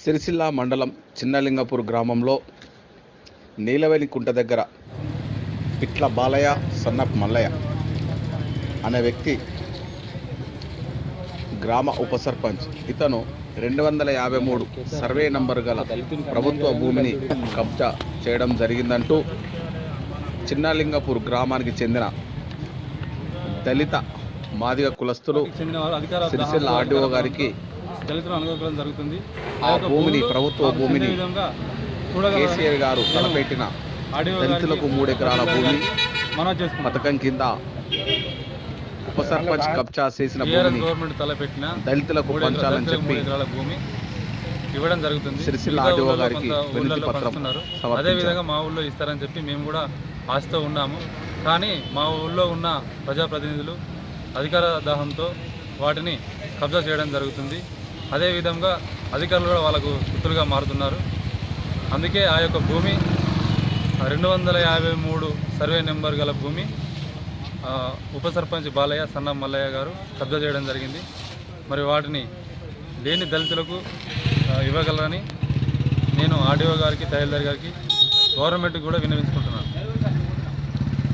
సిరిసిల్ల మండలం చిన్నలింగపూర్ గ్రామంలో నీలవేలి కుంట దగ్గర పిట్ల బాలయ్య సన్నప్ మల్లయ్య అనే వ్యక్తి గ్రామ ఉప సర్పంచ్ ఇతను రెండు వందల యాభై మూడు సర్వే నంబర్ గల ప్రభుత్వ భూమిని కబ్జా చేయడం జరిగిందంటూ చిన్నలింగపూర్ గ్రామానికి చెందిన దళిత మాదిగ కులస్తులు సిరిసిల్ల ఆర్డీఓ గారికి దళితులు అనుకోవడం జరుగుతుంది. ఆ భూమిని, ప్రభుత్వ భూమిని కేసీఆర్ గారు తలపెట్టిన దళితులకు గారికి, మూడు ఎకరాల భూమి పథకం కింద ఉప సర్పంచ్ కబ్జా చేసిన భూమిని గవర్నమెంట్ తలపెట్టిన దళితులకు పంచాలని చెప్పి మూడు ఎకరాల భూమి ఇవ్వడం జరుగుతుంది. సిరిసిల్ల ఆర్డీఓ గారికి వినతి పత్రం. అదే విధంగా మా ఊళ్ళో ఇస్తారని చెప్పి మేము కూడా ఆశతో ఉన్నాము. కానీ మా ఊళ్ళో ఉన్న ప్రజాప్రతినిధులు అధికార దాహంతో వాటిని కబ్జా చేయడం జరుగుతుంది. అదేవిధంగా అధికారులు కూడా వాళ్ళకు గుర్తులుగా మారుతున్నారు. అందుకే ఆ యొక్క భూమి రెండు వందల యాభై మూడు సర్వే నెంబర్ గల భూమి ఉప సర్పంచ్ బాలయ్య సన్న మల్లయ్య గారు కబ్జా చేయడం జరిగింది. మరి వాటిని లేని దళితులకు ఇవ్వగలరని నేను ఆర్డీఓ గారికి తహసీల్దార్ గారికి గవర్నమెంట్కి కూడా విన్నవించుకుంటున్నాను.